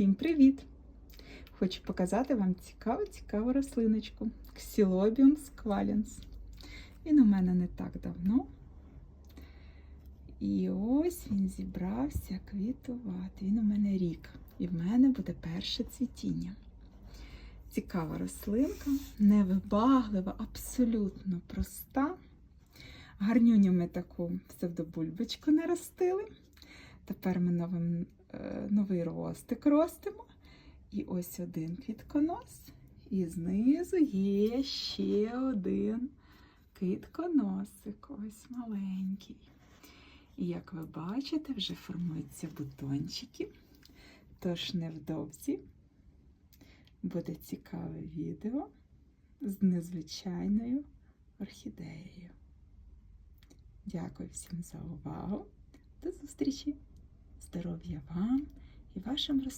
Всім привіт! Хочу показати вам цікаву цікаву рослиночку Xylobium squalens. Він у мене не так давно. І ось він зібрався квітувати. Він у мене рік. І в мене буде перше цвітіння. Цікава рослинка, невибаглива, абсолютно проста. Гарнюню ми таку псевдобульбочку наростили. Тепер ми новим, е, новий ростик ростимо. І ось один квітконос. І знизу є ще один квітконосик, ось маленький. І як ви бачите, вже формуються бутончики. Тож невдовзі буде цікаве відео з незвичайною орхідеєю. Дякую всім за увагу. До зустрічі! Здоров'я вам і вашим!